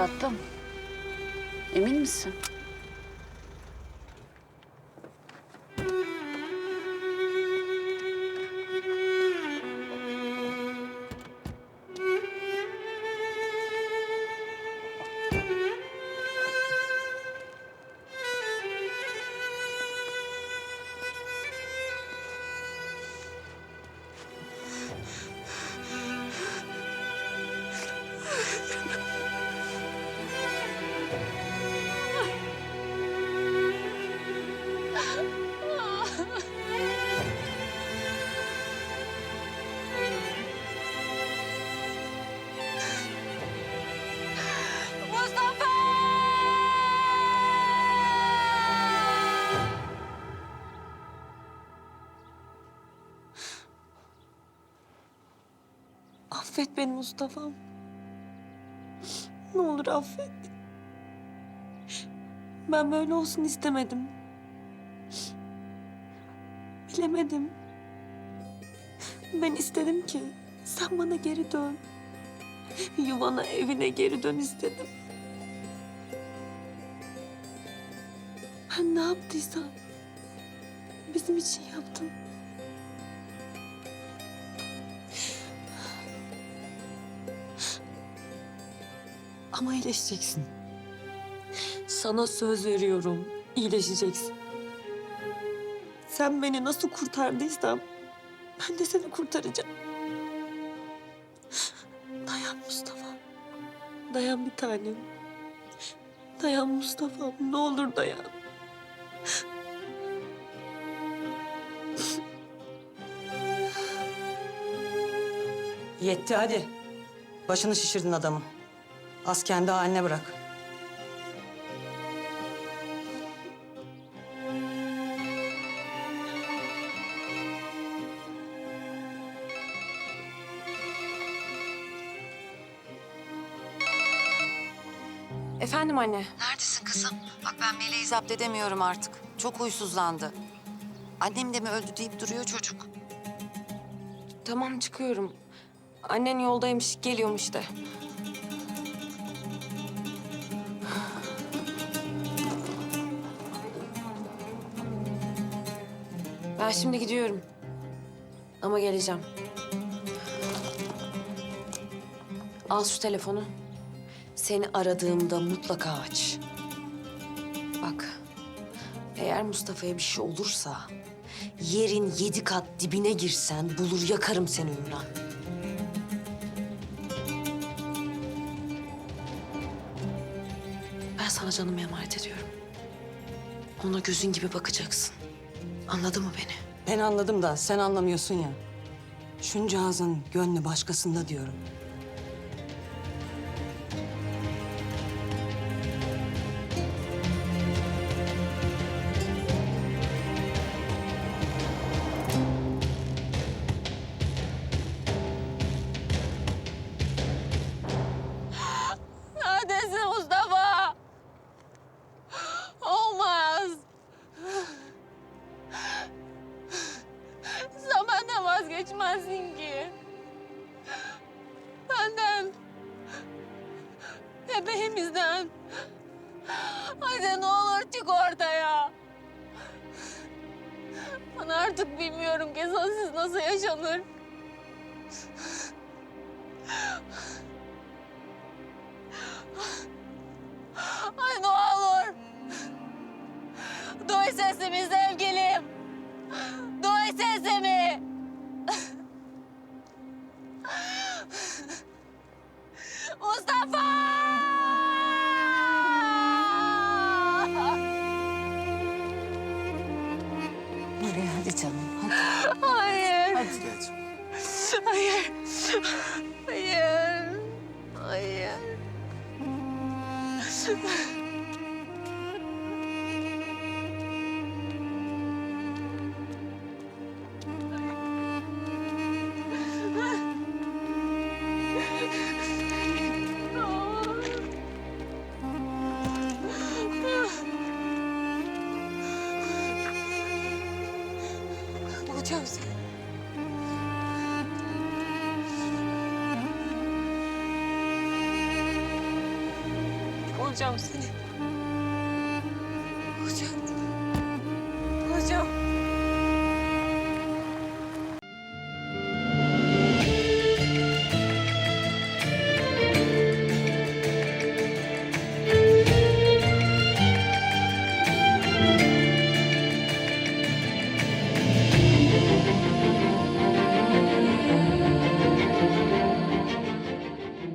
Tatlım. Emin misin? Affet beni Mustafa'm. Ne olur affet. Ben böyle olsun istemedim. Bilemedim. Ben istedim ki sen bana geri dön. Yuvana, evine geri dön istedim. Ben ne yaptıysam bizim için yaptım. Ama iyileşeceksin. Sana söz veriyorum, iyileşeceksin. Sen beni nasıl kurtardıysan ben de seni kurtaracağım. Dayan Mustafa. Dayan bir tanem. Dayan Mustafa. Ne olur dayan. Yetti hadi. Başını şişirdin adamın. Az kendi haline bırak. Efendim anne. Neredesin kızım? Bak ben Meleği zapt edemiyorum artık. Çok huysuzlandı. Annem de mi öldü deyip duruyor çocuk. Tamam çıkıyorum. Annen yoldaymış, geliyormuş de. Ben şimdi gidiyorum. Ama geleceğim. Al şu telefonu. Seni aradığımda mutlaka aç. Bak, eğer Mustafa'ya bir şey olursa... ...yerin yedi kat dibine girsen bulur yakarım seni Ümran. Ben sana canımı emanet ediyorum. Ona gözün gibi bakacaksın. Anladın mı beni? Ben anladım da sen anlamıyorsun ya. Şuncağızın gönlü başkasında diyorum. Bebeğimizden. Hadi ne olur çık ortaya. Ben artık bilmiyorum ki sensiz nasıl yaşanır. Ay ne olur. Duy sesimi sevgilim. Duy sesimi. Mustafa! Hayır. Hayır. Hayır. Bulacağım seni. Öldüreceğim seni.